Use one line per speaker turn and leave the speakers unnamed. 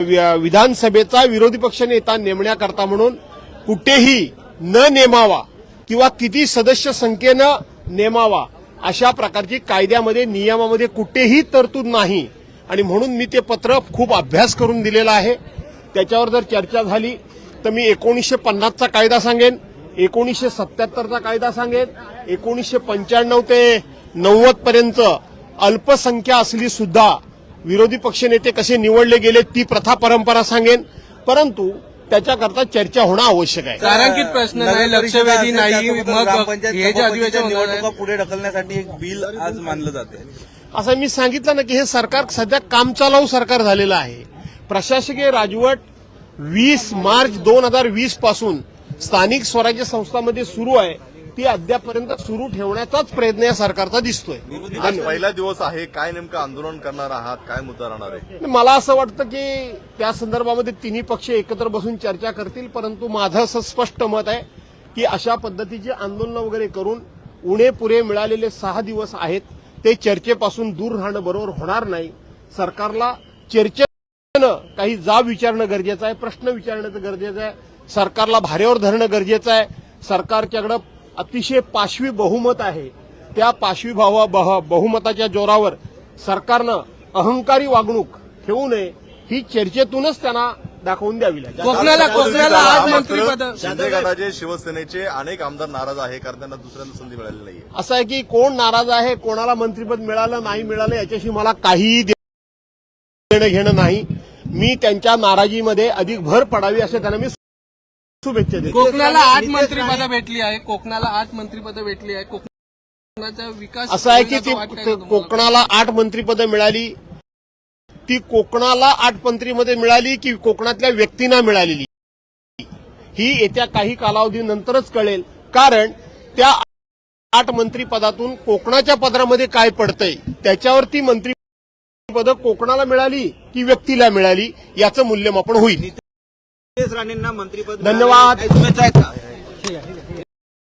विधानसभेचा विरोधी पक्ष नेता नेमण्याकरता म्हणून कुठेही न नेमावा किंवा किती सदस्य संख्येनं नेमावा अशा प्रकारची कायद्यामध्ये नियमामध्ये कुठेही तरतूद नाही. आणि म्हणून मी ते पत्र खूप अभ्यास करून दिलेलं आहे. त्याच्यावर जर चर्चा झाली तर मी एकोणीसशे पन्नासचा कायदा सांगेन एकोणीसशे सत्याहत्तरचा कायदा सांगेन एकोणीसशे पंच्याण्णव ते नव्वद पर्यंत अल्पसंख्या असली सुद्धा विरोधी पक्षनेते कसे निवडले गेले ती प्रथा परंपरा सांगेन. परंतु त्याच्याकरता चर्चा होणं आवश्यक आहे.
तारांकित प्रश्न नाही लक्षवेधी नाही हे
निवडणुका पुढे ढकलण्यासाठी एक बिल आज मानलं जाते
असं मी सांगितलं ना की हे सरकार सध्या कामचालाऊ सरकार झालेलं आहे. प्रशासकीय राजवट वीस मार्च दोन हजार वीसपासून स्थानिक स्वराज्य संस्थांमध्ये सुरू आहे. ती अद्यापर्यंत सुरू ठेवण्याचाच प्रयत्न या सरकारचा दिसतोय.
पहिला दिवस आहे. काय नेमकं आंदोलन करणार आहात? काय मुद्दा राहणार आहे?
मला असं वाटतं की त्या संदर्भामध्ये तिन्ही पक्ष एकत्र बसून चर्चा करतील परंतु माझं असं स्पष्ट मत आहे की अशा पद्धतीची आंदोलन वगैरे करून उणे पुरे मिळालेले सहा दिवस आहेत. ते चर्चेपासून दूर राहणं बरोबर होणार नाही. सरकारला चर्चेनं काही जाब विचारणं गरजेचं आहे प्रश्न विचारणं गरजेचं आहे. सरकारला भारेवर धरणं गरजेचं आहे. सरकारच्याकडं अतिशय पाशवी बहुमत आहे. त्या पाशवी भावा बह- बहुमताच्या जोरावर सरकारनं अहंकारी वागणूक ठेवू नये ही चर्चेतूनच त्यांना दाखवून द्यावी लागेल.
कोकणाला कोकणाला आज मंत्रीपद
शिंदे गटाचे शिवसेनेचे अनेक आमदार नाराज आहे कारण त्यांना दुसऱ्यांदा संधी मिळालेली नाहीये.
असं आहे की कोण नाराज आहे कोणाला मंत्रीपद मिळालं नाही मिळालं याच्याशी मला काहीही देणं घेणं नाही. मी त्यांच्या नाराजीमध्ये अधिक भर पडावी असे त्यांना मी शुभेच्छा देतो
कोकणाला आठ मंत्रीपदं भेटली आहे. कोकणाला आठ मंत्रीपदं भेटली आहे. कोकणाचा विकास
असं आहे की ती? कोकणाला आठ मंत्रीपदं मिळाली. ती कोकणाला आठ मंत्रीमध्ये मिळाली की कोकणातल्या व्यक्तींना मिळालेली. ही येत्या काही कालावधीनंतरच कळेल. कारण त्या आठ मंत्रीपदातून कोकणाच्या पदरामध्ये काय पडतंय त्याच्यावरती मंत्रीपदं कोकणाला मिळाली की व्यक्तीला मिळाली याचं मूल्यमापन होईल.
राणेंना मंत्रीपद
धन्यवाद.